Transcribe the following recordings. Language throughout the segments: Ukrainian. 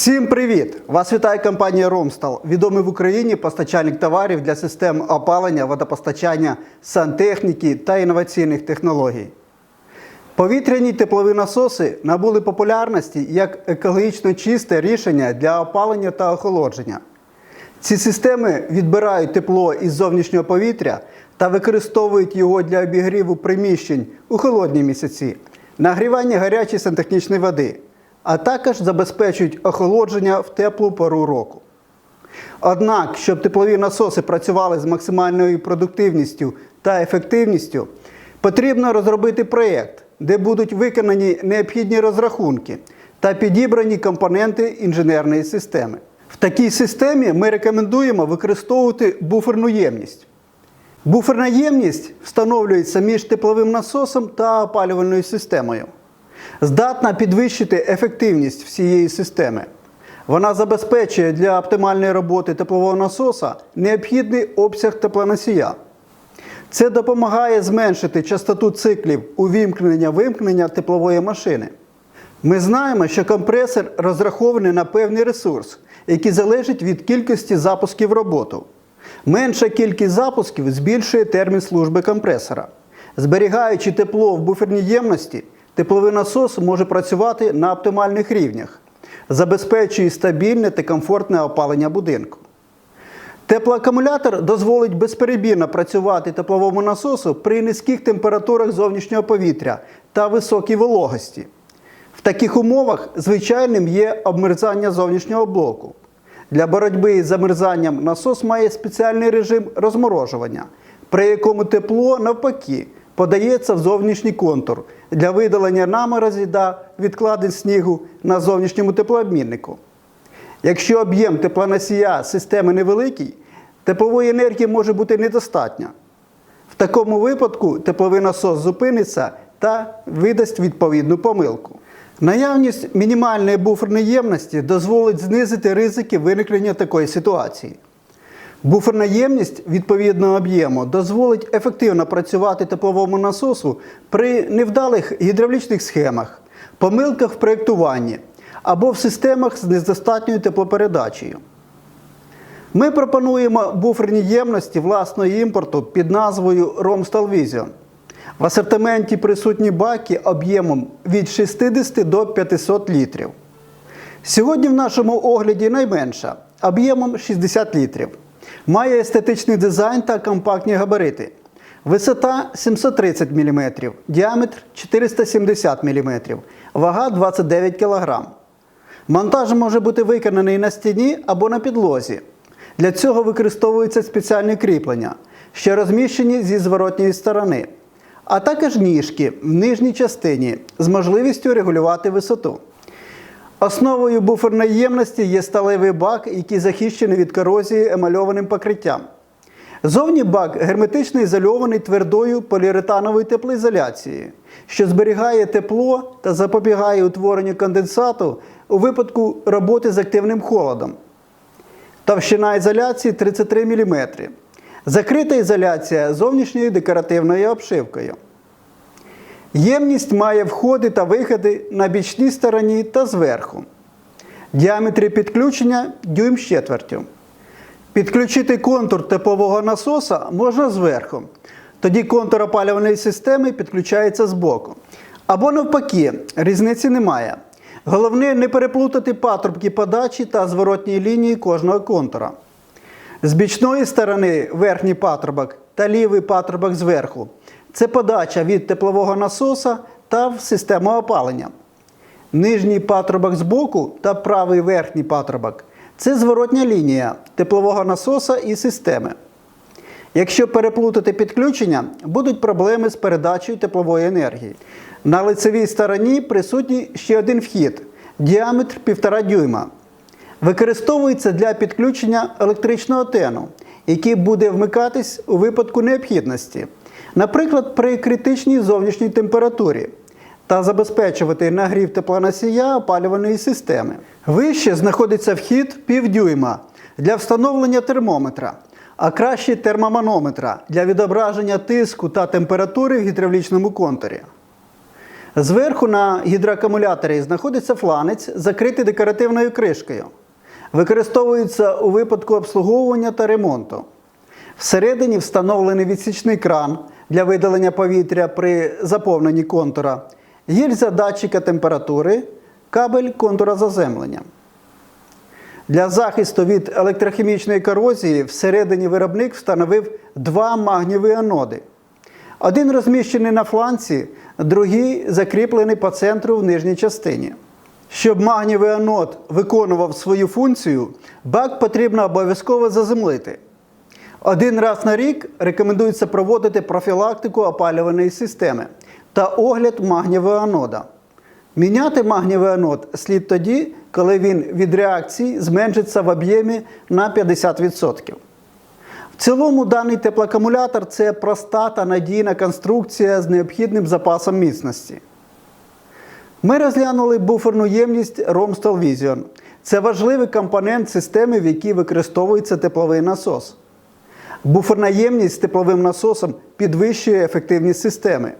Всім привіт! Вас вітає компанія Ромстал, відомий в Україні постачальник товарів для систем опалення, водопостачання, сантехніки та інноваційних технологій. Повітряні теплові насоси набули популярності як екологічно чисте рішення для опалення та охолодження. Ці системи відбирають тепло із зовнішнього повітря та використовують його для обігріву приміщень у холодні місяці, нагрівання гарячої сантехнічної води, а також забезпечують охолодження в теплу пору року. Однак, щоб теплові насоси працювали з максимальною продуктивністю та ефективністю, потрібно розробити проєкт, де будуть виконані необхідні розрахунки та підібрані компоненти інженерної системи. В такій системі ми рекомендуємо використовувати буферну ємність. Буферна ємність встановлюється між тепловим насосом та опалювальною системою. Здатна підвищити ефективність всієї системи. Вона забезпечує для оптимальної роботи теплового насоса необхідний обсяг теплоносія. Це допомагає зменшити частоту циклів увімкнення-вимкнення теплової машини. Ми знаємо, що компресор розрахований на певний ресурс, який залежить від кількості запусків роботу. Менша кількість запусків збільшує термін служби компресора. Зберігаючи тепло в буферній ємності, тепловий насос може працювати на оптимальних рівнях, забезпечує стабільне та комфортне опалення будинку. Теплоакумулятор дозволить безперебійно працювати тепловому насосу при низьких температурах зовнішнього повітря та високій вологості. В таких умовах звичайним є обмерзання зовнішнього блоку. Для боротьби із замерзанням насос має спеціальний режим розморожування, при якому тепло навпаки подається в зовнішній контур для видалення наморозі та відкладень снігу на зовнішньому теплообміннику. Якщо об'єм теплоносія системи невеликий, теплової енергії може бути недостатньо. В такому випадку тепловий насос зупиниться та видасть відповідну помилку. Наявність мінімальної буферної ємності дозволить знизити ризики виникнення такої ситуації. Буферна ємність відповідного об'єму дозволить ефективно працювати тепловому насосу при невдалих гідравлічних схемах, помилках в проєктуванні або в системах з недостатньою теплопередачею. Ми пропонуємо буферні ємності власного імпорту під назвою Vision. В асортименті присутні баки об'ємом від 60 до 500 літрів. Сьогодні в нашому огляді найменша об'ємом 60 літрів. Має естетичний дизайн та компактні габарити. Висота 730 мм, діаметр 470 мм, вага 29 кг. Монтаж може бути виконаний на стіні або на підлозі. Для цього використовуються спеціальні кріплення, що розміщені зі зворотньої сторони, а також ніжки в нижній частині з можливістю регулювати висоту. Основою буферної ємності є сталевий бак, який захищений від корозії емальованим покриттям. Зовні бак герметично ізольований твердою поліуретановою теплоізоляцією, що зберігає тепло та запобігає утворенню конденсату у випадку роботи з активним холодом. Товщина ізоляції 33 мм. Закрита ізоляція зовнішньою декоративною обшивкою. Ємність має входи та виходи на бічній стороні та зверху. Діаметри підключення дюйм з четвертю. Підключити контур теплового насоса можна зверху. Тоді контур опалювальної системи підключається збоку. Або навпаки, різниці немає. Головне не переплутати патрубки подачі та зворотньої лінії кожного контура. З бічної сторони верхній патрубок та лівий патрубок зверху. Це подача від теплового насоса та в систему опалення. Нижній патрубок збоку та правий верхній патрубок це зворотня лінія теплового насоса і системи. Якщо переплутати підключення, будуть проблеми з передачею теплової енергії. На лицевій стороні присутній ще один вхід діаметр 1,5 дюйма. Використовується для підключення електричного тену, який буде вмикатись у випадку необхідності, наприклад, при критичній зовнішній температурі, та забезпечувати нагрів теплоносія опалювальної системи. Вище знаходиться вхід півдюйма для встановлення термометра, а краще термоманометра для відображення тиску та температури в гідравлічному контурі. Зверху на гідроакумуляторі знаходиться фланець, закритий декоративною кришкою. Використовується у випадку обслуговування та ремонту. Всередині встановлений відсічний кран для видалення повітря при заповненні контура, гільза датчика температури, кабель контура заземлення. Для захисту від електрохімічної корозії всередині виробник встановив два магнієві аноди. Один розміщений на фланці, другий закріплений по центру в нижній частині. Щоб магнієвий анод виконував свою функцію, бак потрібно обов'язково заземлити. Один раз на рік рекомендується проводити профілактику опалювальної системи та огляд магнієвого анода. Міняти магнієвий анод слід тоді, коли він від реакції зменшиться в об'ємі на 50%. В цілому даний теплоакумулятор це проста та надійна конструкція з необхідним запасом міцності. Ми розглянули буферну ємність Romstal Vision. Це важливий компонент системи, в якій використовується тепловий насос. Буферна ємність з тепловим насосом підвищує ефективність системи,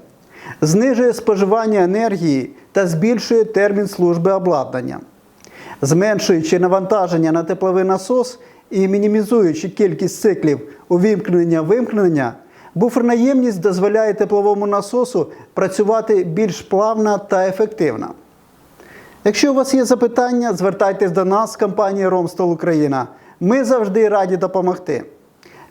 знижує споживання енергії та збільшує термін служби обладнання. Зменшуючи навантаження на тепловий насос і мінімізуючи кількість циклів увімкнення-вимкнення, буферна ємність дозволяє тепловому насосу працювати більш плавно та ефективно. Якщо у вас є запитання, звертайтесь до нас, компанії Ромстол Україна. Ми завжди раді допомогти.